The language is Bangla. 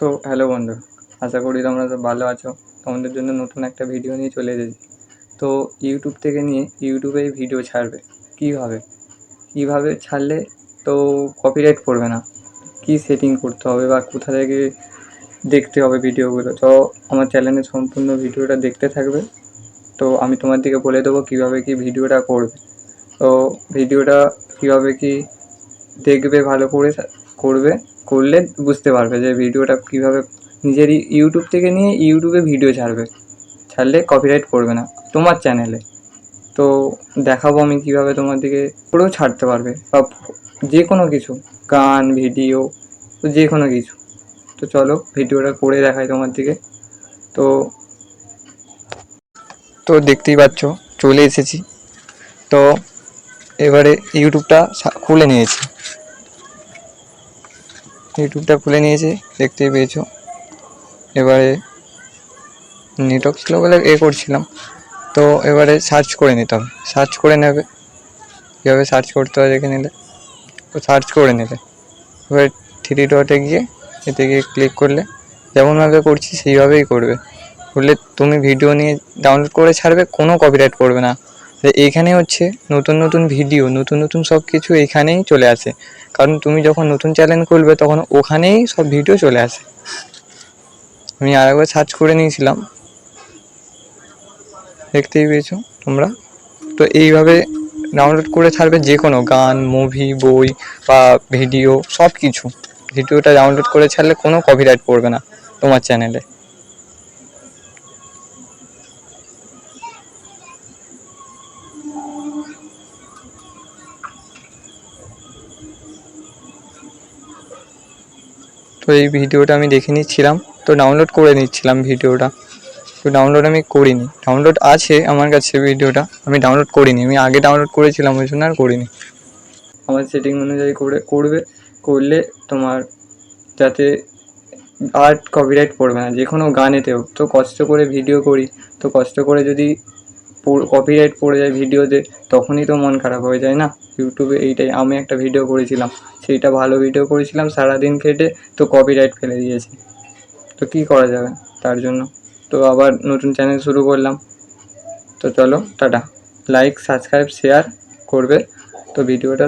তো হ্যালো বন্ধু, আশা করি তোমরা সব ভালো আছো। তোমাদের জন্য নতুন একটা ভিডিও নিয়ে চলে এসেছি। তো ইউটিউব থেকে নিয়ে ইউটিউবে ভিডিও ছাড়বে। কীভাবে কীভাবে ছাড়লে তো কপিরাইট পড়বে না। কী সেটিং করতে হবে বা কোথা থেকে দেখতে হবে ভিডিওগুলো তো আমার চ্যানেলে সম্পূর্ণ ভিডিওটা দেখতে থাকবে। তো আমি তোমার দিকে বলে দেবো কীভাবে কি ভিডিওটা করবে। তো ভিডিওটা কীভাবে কি দেখবে, ভালো করে করবে। করলে বুঝতে পারবে যে ভিডিওটা কীভাবে নিজেরই ইউটিউব থেকে নিয়ে ইউটিউবে ভিডিও ছাড়বে। ছাড়লে কপিরাইট পড়বে না, তোমার চ্যানেলে তো দেখাবো আমি কীভাবে তোমার দিকে পুরো ছাড়তে পারবে বা যে কোনো কিছু, গান ভিডিও যে কোনো কিছু। তো চলো ভিডিওটা করে দেখাই তোমার দিকে। তো তো দেখতেই পাচ্ছ, চলে এসেছি। তো এবারে ইউটিউবটা খুলে নিয়েছি। ইউটিউবটা খুলে নিয়েছি, দেখতেই পেয়েছ। এবারে নেটওয়ার্ক ছিল বলে এ করছিলাম। তো এবারে সার্চ করে নিতে হবে। সার্চ করে নেবে। কীভাবে সার্চ করতে হয় দেখে নিলে। তো সার্চ করে নিলে এবার থ্রি ডটে গিয়ে এতে গিয়ে ক্লিক করলে, যেমনভাবে করছি সেইভাবেই করবে। করলে তুমি ভিডিও নিয়ে ডাউনলোড করে ছাড়বে, কোনো কপিরাইট করবে না। এইখানে হচ্ছে নতুন নতুন ভিডিও নতুন নতুন সব কিছু এইখানেই চলে আসে। কারণ তুমি যখন নতুন চ্যানেল খুলবে, তখন ওখানেই সব ভিডিও চলে আসে। আমি আর একবার সার্চ করে নিয়েছিলাম। দেখতেই পেয়েছ তোমরা? তো এইভাবে ডাউনলোড করে ছাড়বে যে কোনো গান মুভি বই বা ভিডিও সব কিছু ভিডিওটা ডাউনলোড করে ছাড়লে কোনো কপিরাইট পড়বে না তোমার চ্যানেলে এই ভিডিওটা আমি দেখে নিচ্ছিলাম। তো ডাউনলোড করে নিচ্ছিলাম ভিডিওটা। তো ডাউনলোড আমি করিনি। ডাউনলোড আছে আমার কাছে ভিডিওটা। আমি ডাউনলোড করিনি। আমি আগে ডাউনলোড করেছিলাম, ওই জন্য আর করিনি। আমার সেটিং অনুযায়ী করে, করবে, করলে তোমার যাতে আর কপিরাইট পড়বে না। যে কোনো গানেতেও তো কষ্ট করে ভিডিও করি। তো কষ্ট করে যদি কপিরাইট পড়ে যায় ভিডিওতে, তখনই তো মন খারাপ হয়ে যায় না? ইউটিউবে এইটাই, আমি একটা ভিডিও করেছিলাম। সেইটা ভালো ভিডিও করেছিলাম, সারাদিন খেটে তো কপিরাইট ফেলে দিয়েছে। তো কি করা যাবে তার জন্য? তো আবার নতুন চ্যানেল শুরু করলাম। তো চলো, টাটা। লাইক সাবস্ক্রাইব শেয়ার করবে। তো ভিডিওটা